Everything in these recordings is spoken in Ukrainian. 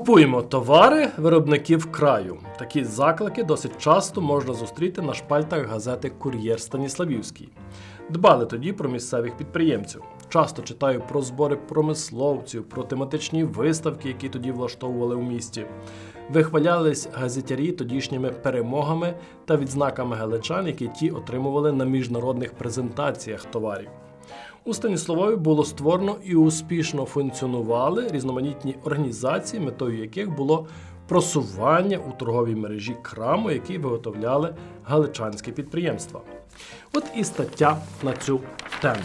Купуємо товари виробників краю. Такі заклики досить часто можна зустріти на шпальтах газети Кур'єр Станіславівський. Дбали тоді про місцевих підприємців. Часто читаю про збори промисловців, про тематичні виставки, які тоді влаштовували у місті. Вихвалялись газетярі тодішніми перемогами та відзнаками галичан, які ті отримували на міжнародних презентаціях товарів. У Станіславові було створено і успішно функціонували різноманітні організації, метою яких було просування у торговій мережі краму, які виготовляли галичанські підприємства. От і стаття на цю тему.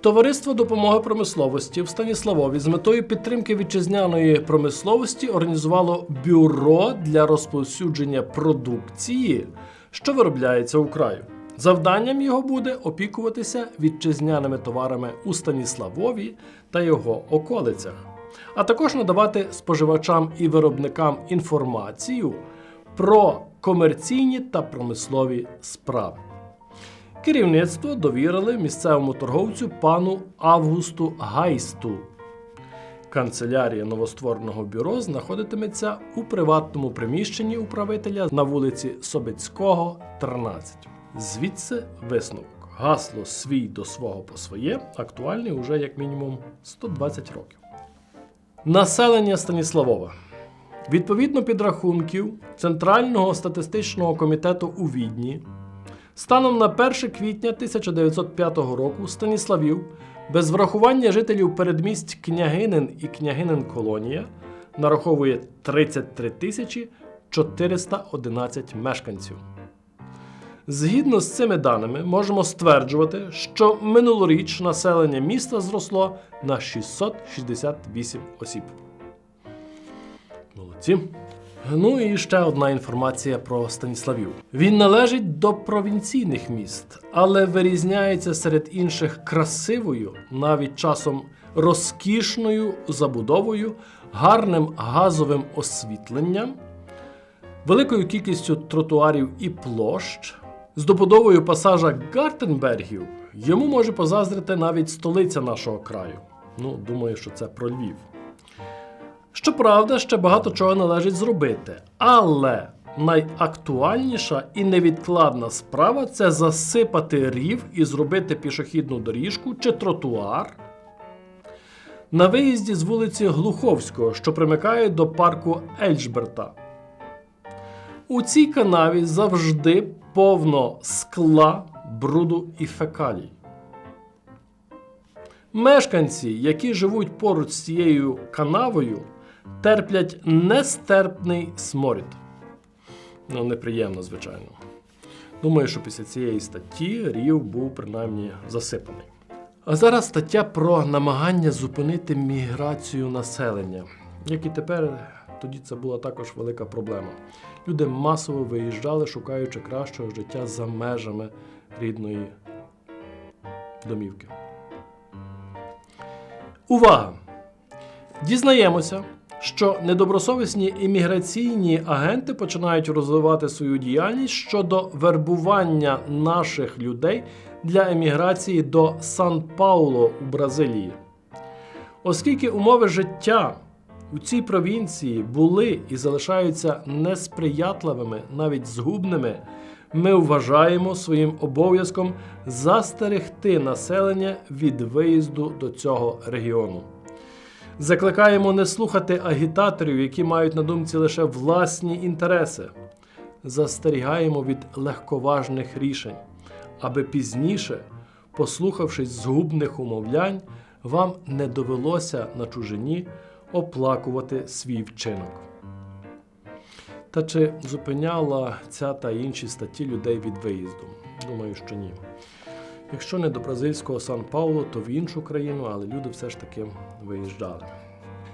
Товариство допомоги промисловості в Станіславові з метою підтримки вітчизняної промисловості організувало бюро для розповсюдження продукції, що виробляється у краю. Завданням його буде опікуватися вітчизняними товарами у Станіславові та його околицях, а також надавати споживачам і виробникам інформацію про комерційні та промислові справи. Керівництво довірили місцевому торговцю пану Августу Гайсту. Канцелярія новоствореного бюро знаходитиметься у приватному приміщенні управителя на вулиці Собецького, 13. Звідси висновок. Гасло свій до свого по своє актуальне уже як мінімум 120 років. Населення Станіславова. Відповідно підрахунків Центрального статистичного комітету у Відні, станом на 1 квітня 1905 року Станіславів, без врахування жителів передмість Княгинин і Княгинин Колонія, нараховує 33 тисячі 411 мешканців. Згідно з цими даними, можемо стверджувати, що минулоріч населення міста зросло на 668 осіб. Молодці. Ну і ще одна інформація про Станіславів. Він належить до провінційних міст, але вирізняється серед інших красивою, навіть часом розкішною забудовою, гарним газовим освітленням, великою кількістю тротуарів і площ. З добудовою пасажа Гартенбергів йому може позаздрити навіть столиця нашого краю. Ну, думаю, що це про Львів. Щоправда, ще багато чого належить зробити, але найактуальніша і невідкладна справа це засипати рів і зробити пішохідну доріжку чи тротуар на виїзді з вулиці Глуховського, що примикає до парку Ельжберта. У цій канаві завжди повно скла, бруду і фекалій. Мешканці, які живуть поруч з цією канавою, терплять нестерпний сморід. Ну, неприємно, звичайно. Думаю, що після цієї статті рів був принаймні засипаний. А зараз стаття про намагання зупинити міграцію населення. Як і тепер, тоді це була також велика проблема. Люди масово виїжджали, шукаючи кращого життя за межами рідної домівки. Увага! Дізнаємося, що недобросовісні імміграційні агенти починають розвивати свою діяльність щодо вербування наших людей для еміграції до Сан-Пауло у Бразилії. Оскільки умови життя у цій провінції були і залишаються несприятливими, навіть згубними, ми вважаємо своїм обов'язком застерегти населення від виїзду до цього регіону. Закликаємо не слухати агітаторів, які мають на думці лише власні інтереси. Застерігаємо від легковажних рішень, аби пізніше, послухавшись згубних умовлянь, вам не довелося на чужині оплакувати свій вчинок. Та чи зупиняла ця та інші статті людей від виїзду? Думаю, що ні. Якщо не до бразильського Сан-Паулу, то в іншу країну, але люди все ж таки виїжджали.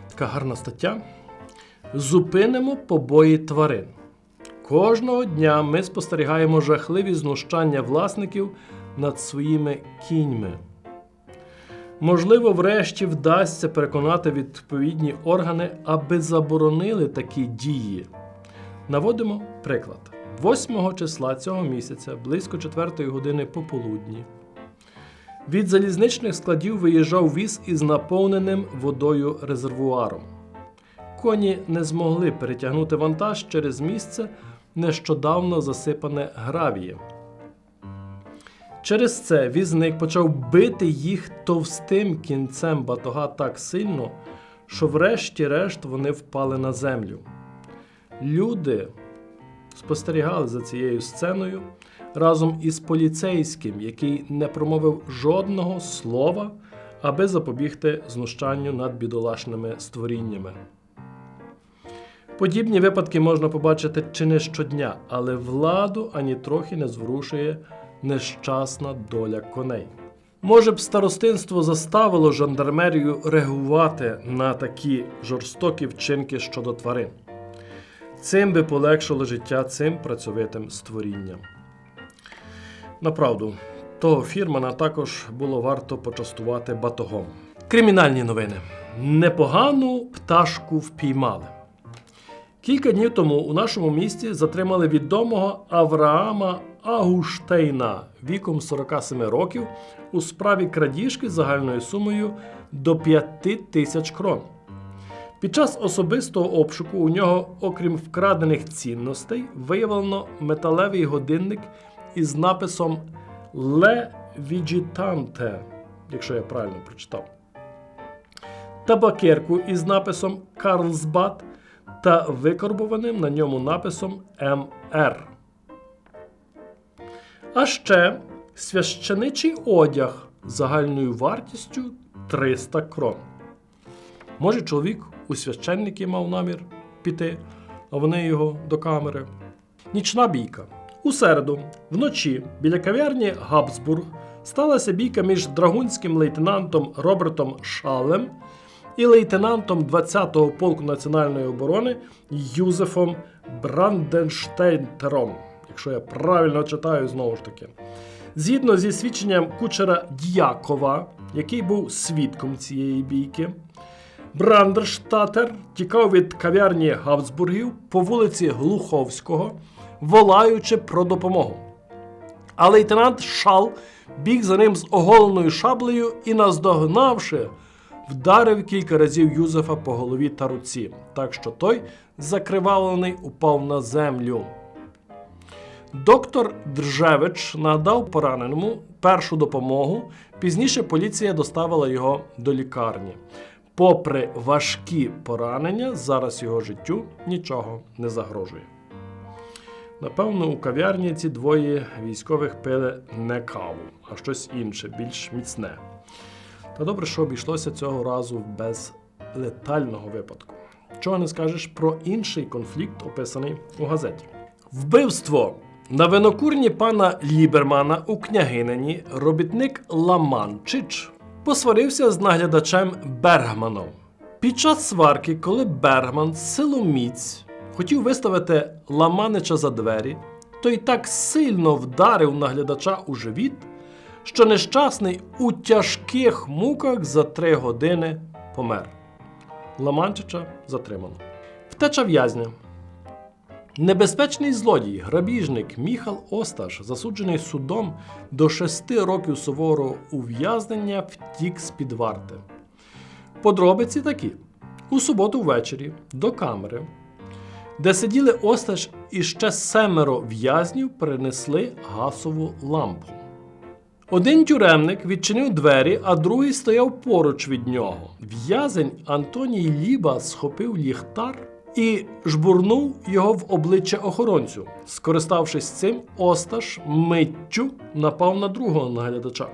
Така гарна стаття. Зупинимо побої тварин. Кожного дня ми спостерігаємо жахливі знущання власників над своїми кіньми. Можливо, врешті вдасться переконати відповідні органи, аби заборонили такі дії. Наводимо приклад. 8 числа цього місяця, близько 4 години пополудні, Від залізничних складів виїжджав віз із наповненим водою резервуаром. Коні не змогли перетягнути вантаж через місце, нещодавно засипане гравієм. Через це візник почав бити їх товстим кінцем батога так сильно, що врешті-решт вони впали на землю. Люди спостерігали за цією сценою разом із поліцейським, який не промовив жодного слова, аби запобігти знущанню над бідолашними створіннями. Подібні випадки можна побачити чи не щодня, але владу ані трохи не зворушує нещасна доля коней. Може б старостинство заставило жандармерію реагувати на такі жорстокі вчинки щодо тварин. Цим би полегшило життя цим працьовитим створінням. Направду, того фірмана також було варто почастувати батогом. Кримінальні новини. Непогану пташку впіймали. Кілька днів тому у нашому місті затримали відомого Авраама Агуштейна віком 47 років у справі крадіжки загальною сумою до 5 тисяч крон. Під час особистого обшуку у нього, окрім вкрадених цінностей, виявлено металевий годинник із написом Ле Віджітанте, якщо я правильно прочитав, табакерку із написом Карлсбад та викорбованим на ньому написом МР. А ще священичий одяг загальною вартістю 300 крон. Може, чоловік у священники мав намір піти, а вони його до камери. Нічна бійка. У середу, вночі, біля кав'ярні Габсбург сталася бійка між драгунським лейтенантом Робертом Шалем і лейтенантом 20-го полку національної оборони Юзефом Бранденштейнтером, якщо я правильно читаю знову ж таки. Згідно зі свідченням кучера Д'якова, який був свідком цієї бійки, Брандерштатер тікав від кав'ярні Габсбургів по вулиці Глуховського, волаючи про допомогу. А лейтенант Шал біг за ним з оголеною шаблею і, наздогнавши, вдарив кілька разів Юзефа по голові та руці, так що той, закривавлений, упав на землю. Доктор Држевич надав пораненому першу допомогу. Пізніше поліція доставила його до лікарні. Попри важкі поранення, зараз його життю нічого не загрожує. Напевно, у кав'ярні ці двоє військових пили не каву, а щось інше, більш міцне. Та добре, що обійшлося цього разу без летального випадку. Чого не скажеш про інший конфлікт, описаний у газеті. Вбивство на винокурні пана Лібермана у княгинині робітник Ламанчич посварився з наглядачем Бергманом. Під час сварки, коли Бергман силоміць хотів виставити Ламанича за двері, той так сильно вдарив наглядача у живіт, що нещасний у тяжких муках за три години помер. Ламанчича затримано. Втеча в'язня. Небезпечний злодій, грабіжник Міхал Осташ, засуджений судом до шести років суворого ув'язнення, втік з-під варти. Подробиці такі: у суботу ввечері до камери, де сиділи Осташ і ще семеро в'язнів, принесли гасову лампу. Один тюремник відчинив двері, а другий стояв поруч від нього. В'язень Антоній Ліба схопив ліхтар і жбурнув його в обличчя охоронцю. Скориставшись цим, Осташ миттю напав на другого наглядача,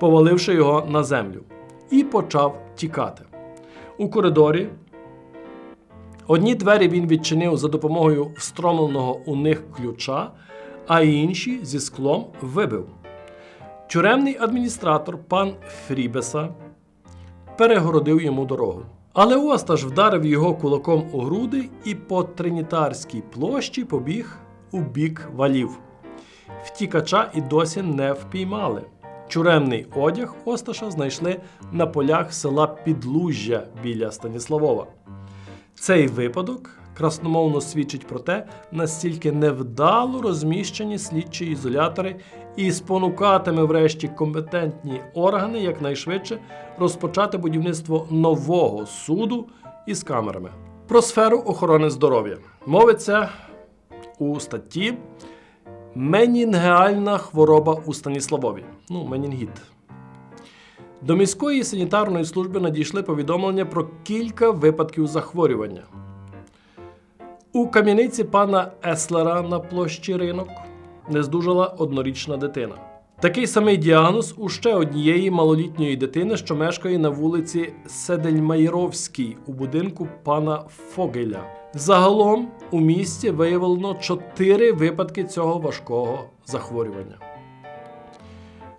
поваливши його на землю, і почав тікати. У коридорі одні двері він відчинив за допомогою встромленого у них ключа, а інші зі склом вибив. Тюремний адміністратор пан Фрібеса перегородив йому дорогу. Але Осташ вдарив його кулаком у груди і по Тринітарській площі побіг у бік валів. Втікача і досі не впіймали. Чуремний одяг Осташа знайшли на полях села Підлужжя біля Станіславова. Цей випадок красномовно свідчить про те, настільки невдало розміщені слідчі ізолятори і спонукатиме врешті компетентні органи якнайшвидше розпочати будівництво нового суду із камерами. Про сферу охорони здоров'я мовиться у статті Менінгеальна хвороба у Станіславові. Ну, менінгіт. До міської санітарної служби надійшли повідомлення про кілька випадків захворювання. У кам'яниці пана Еслера на площі ринок не здужала однорічна дитина. Такий самий діагноз у ще однієї малолітньої дитини, що мешкає на вулиці Седельмайровській у будинку пана Фогеля. Загалом у місті виявлено чотири випадки цього важкого захворювання.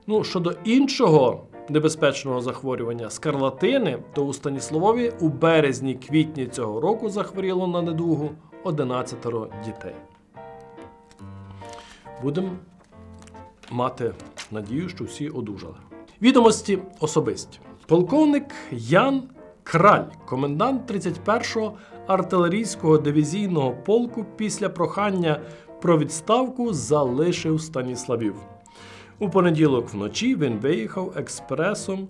Ну, щодо іншого небезпечного захворювання скарлатини, то у Станіславові у березні-квітні цього року захворіло на недугу 11 дітей. Будемо мати надію, що всі одужали. Відомості особисті. Полковник Ян Краль, комендант 31-го артилерійського дивізійного полку, після прохання про відставку залишив Станіславів. У понеділок вночі він виїхав експресом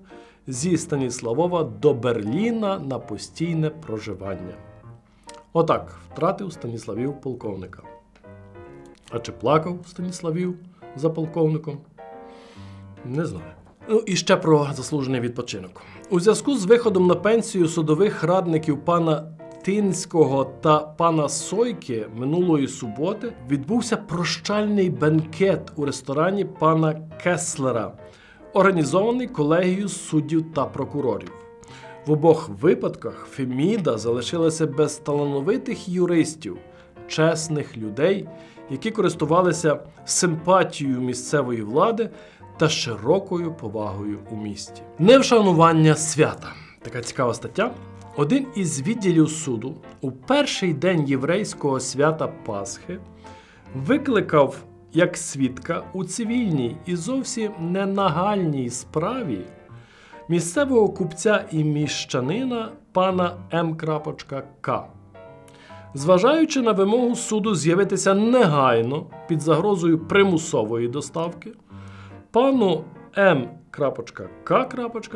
зі Станіславова до Берліна на постійне проживання. Отак втратив Станіславів полковника. А чи плакав Станіславів за полковником? Не знаю. Ну і ще про заслужений відпочинок. У зв'язку з виходом на пенсію судових радників пана Тинського та пана Сойки минулої суботи відбувся прощальний бенкет у ресторані пана Кеслера, організований колегією суддів та прокурорів. В обох випадках Феміда залишилася без талановитих юристів, чесних людей, які користувалися симпатією місцевої влади та широкою повагою у місті. Невшанування свята. Така цікава стаття. Один із відділів суду у перший день єврейського свята Пасхи викликав як свідка у цивільній і зовсім ненагальній справі місцевого купця і міщанина пана М.К. Зважаючи на вимогу суду з'явитися негайно під загрозою примусової доставки, пану М.К.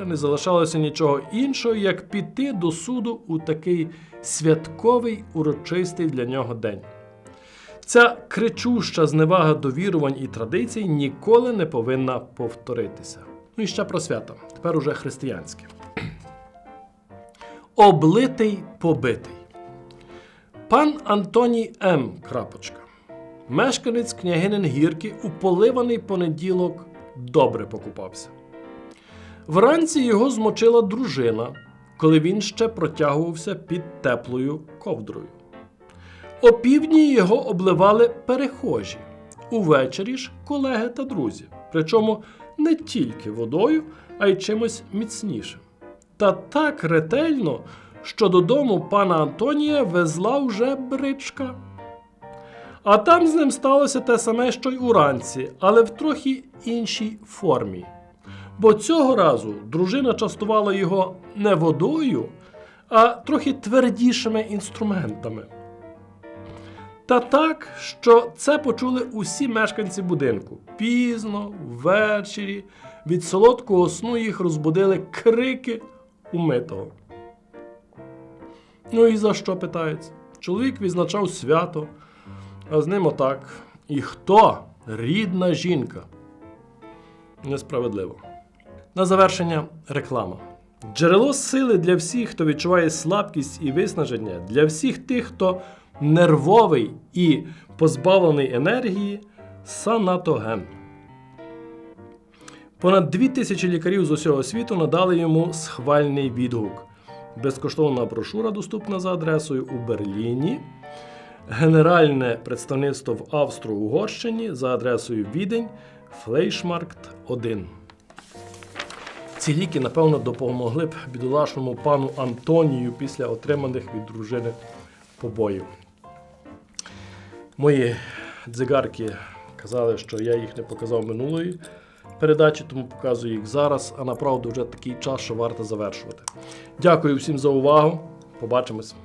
не залишалося нічого іншого, як піти до суду у такий святковий урочистий для нього день. Ця кричуща зневага до вірувань і традицій ніколи не повинна повторитися. Ну і ще про свято, тепер уже християнське. Облитий побитий. Пан Антоній М. Крапочка, мешканець княгинин гірки у поливаний понеділок добре покупався. Вранці його змочила дружина, коли він ще протягувався під теплою ковдрою. Опівдні його обливали перехожі, увечері ж колеги та друзі, причому не тільки водою, а й чимось міцнішим. Та так ретельно, що додому пана Антонія везла вже бричка. А там з ним сталося те саме, що й уранці, але в трохи іншій формі. Бо цього разу дружина частувала його не водою, а трохи твердішими інструментами. Та так, що це почули усі мешканці будинку. Пізно, ввечері, від солодкого сну їх розбудили крики умитого. Ну і за що питається? Чоловік відзначав свято, а з ним отак. І хто? Рідна жінка. Несправедливо. На завершення реклама. Джерело сили для всіх, хто відчуває слабкість і виснаження, для всіх тих, хто нервовий і позбавлений енергії санатоген. Понад дві тисячі лікарів з усього світу надали йому схвальний відгук. Безкоштовна брошура доступна за адресою у Берліні. Генеральне представництво в Австро-Угорщині за адресою Відень, Флейшмаркт 1. Ці ліки, напевно, допомогли б бідолашному пану Антонію після отриманих від дружини побоїв. Мої дзигарки казали, що я їх не показав минулої передачі, тому показую їх зараз, а направду вже такий час, що варто завершувати. Дякую всім за увагу. Побачимось.